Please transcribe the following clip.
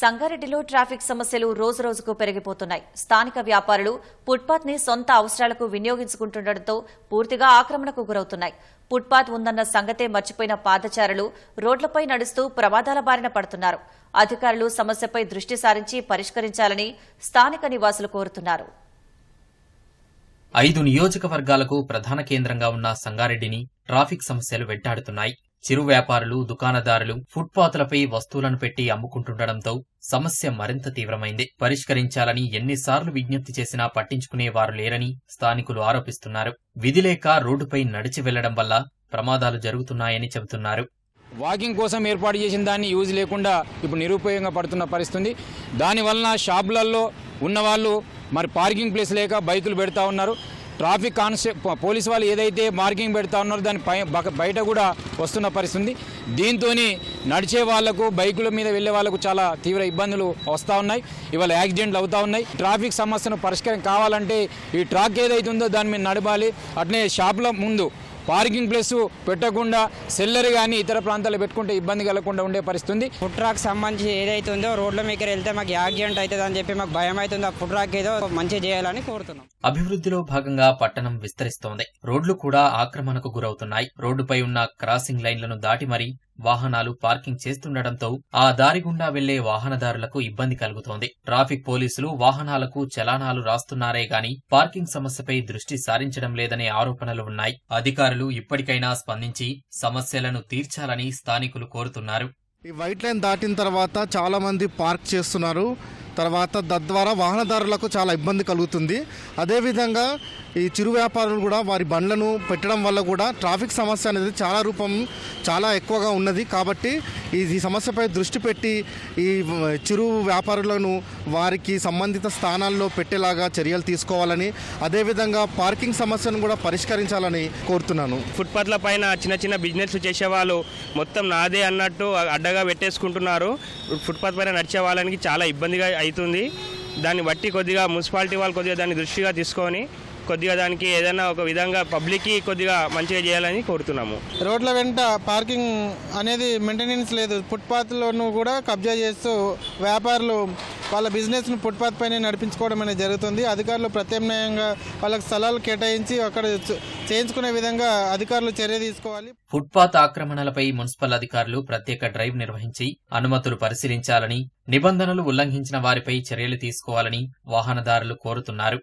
సంగారెడ్డిలో ట్రాఫిక్ సమస్యలు రోజురోజుకు పెరిగిపోతున్నాయి. స్థానిక వ్యాపారులు ఫుట్పాత్ని సొంత అవసరాలకు వినియోగించుకుంటుండటంతో పూర్తిగా ఆక్రమణకు గురవుతున్నాయి. ఫుట్పాత్ ఉందన్న సంగతే మర్చిపోయిన పాదచారులు రోడ్లపై నడుస్తూ ప్రమాదాల బారిన పడుతున్నారు. అధికారులు సమస్యపై దృష్టి సారించి పరిష్కరించాలని స్థానిక నివాసులు కోరుతున్నారు. ఐదు నియోజకవర్గాలకు ప్రధాన కేంద్రంగా ఉన్న సంగారెడ్డిని ట్రాఫిక్ సమస్యలు వెంటాడుతున్నాయి. చిరు వ్యాపారులు దుకాణదారులు ఫుట్పాత్లపై వస్తువులను పెట్టి అమ్ముకుంటుండటంతో సమస్య మరింత తీవ్రమైంది. పరిష్కరించాలని ఎన్నిసార్లు విజ్ఞప్తి చేసినా పట్టించుకునేవారు లేరని స్థానికులు ఆరోపిస్తున్నారు. విధిలేక రోడ్డుపై నడిచి వెళ్ళడం వల్ల ప్రమాదాలు జరుగుతున్నాయని చెబుతున్నారు. వాకింగ్ కోసం ఏర్పాటు చేసిన దాన్ని యూజ్ లేకుండా ఇప్పుడు నిరుపయోగంగా పడుతున్న పరిస్థితి దానివలన షాపులలో ఉన్నవాళ్ళు మరి పార్కింగ్ ప్లేస్ లేక బైకులు పెడతా ఉన్నారు. ట్రాఫిక్ కాన్స్టే పోలీస్ వాళ్ళు ఏదైతే మార్కింగ్ పెడతా ఉన్నారో దాని పై బయట కూడా వస్తున్న పరిస్థితి దీంతో నడిచే వాళ్ళకు బైకుల మీద వెళ్ళే వాళ్ళకు చాలా తీవ్ర ఇబ్బందులు వస్తూ ఉన్నాయి. ఇవాళ యాక్సిడెంట్లు అవుతూ ఉన్నాయి. ట్రాఫిక్ సమస్యను పరిష్కారం కావాలంటే ఈ ట్రాక్ ఏదైతే ఉందో దాని మీద నడపాలి అట్లనే షాపుల ముందు పార్కింగ్ ప్లేస్ పెట్టకుండా సెల్లర్ కానీ ఇతర ప్రాంతాలు పెట్టుకుంటే ఇబ్బంది కలగకుండా ఉండే పరిస్థితుంది. ఫుడ్ ట్రాక్ సంబంధించి ఏదైతే ఉందో రోడ్ల మీద వెళ్తే మాకు యాక్సిడెంట్ అవుతుంది అని చెప్పి మాకు భయం అవుతుంది. ఆ ఫుడ్ ట్రాక్ ఏదో మంచిగా చేయాలని కోరుతున్నాం. అభివృద్ధిలో భాగంగా పట్టణం విస్తరిస్తోంది. రోడ్లు కూడా ఆక్రమణకు గురవుతున్నాయి. రోడ్డుపై ఉన్న క్రాసింగ్ లైన్లను దాటి మరీ వాహనాలు పార్కింగ్ చేస్తుండటంతో ఆ దారి గుండా వెళ్ళే వాహనదారులకు ఇబ్బంది కలుగుతోంది. ట్రాఫిక్ పోలీసులు వాహనాలకు చలానాలు రాస్తున్నారే గాని పార్కింగ్ సమస్యపై దృష్టి సారించడం లేదనే ఆరోపణలు ఉన్నాయి. అధికారులు ఇప్పటికైనా స్పందించి సమస్యలను తీర్చాలని స్థానికులు కోరుతున్నారు. ఈ వైట్ లైన్ దాటిన తర్వాత చాలా మంది పార్క్ చేస్తున్నారు. తర్వాత తద్వారా వాహనదారులకు చాలా ఇబ్బంది కలుగుతుంది. అదేవిధంగా ఈ చిరు వ్యాపారులు కూడా వారి బండ్లను పెట్టడం వల్ల కూడా ట్రాఫిక్ సమస్య అనేది చాలా రూపం చాలా ఎక్కువగా ఉన్నది. కాబట్టి ఈ సమస్యపై దృష్టి పెట్టి ఈ చిరు వ్యాపారులను వారికి సంబంధిత స్థానాల్లో పెట్టేలాగా చర్యలు తీసుకోవాలని అదేవిధంగా పార్కింగ్ సమస్యను కూడా పరిష్కరించాలని కోరుతున్నాను. ఫుట్పాత్ల పైన చిన్న చిన్న బిజినెస్ చేసే వాళ్ళు మొత్తం నాదే అన్నట్టు అడ్డగా పెట్టేసుకుంటున్నారు. ఫుట్పాత్ పైన నడిచే వాళ్ళకి చాలా ఇబ్బందిగా అవుతుంది. దాన్ని బట్టి కొద్దిగా మున్సిపాలిటీ వాళ్ళు కొద్దిగా దాన్ని దృష్టిగా తీసుకొని కొద్దిగా దానికి ఏదైనా ఒక విధంగా పబ్లిక్కి కొద్దిగా మంచిగా చేయాలని కోరుతున్నాము. రోడ్ల వెంట పార్కింగ్ అనేది మెయింటెనెన్స్ లేదు. ఫుట్పాత్లోనూ కూడా కబ్జా చేస్తూ వ్యాపారులు వాళ్ళ బిజినెస్ను ఫుట్పాత్ పైన నడిపించుకోవడం అనేది జరుగుతుంది. అధికారులు ప్రత్యామ్నాయంగా వాళ్ళకి స్థలాలు కేటాయించి అక్కడ చేయించుకునే విధంగా అధికారులు చర్య తీసుకోవాలి. ఫుట్పాత్ ఆక్రమణలపై మున్సిపల్ అధికారులు ప్రత్యేక డ్రైవ్ నిర్వహించి అనుమతులు పరిశీలించాలని నిబంధనలు ఉల్లంఘించిన వారిపై చర్యలు తీసుకోవాలని వాహనదారులు కోరుతున్నారు.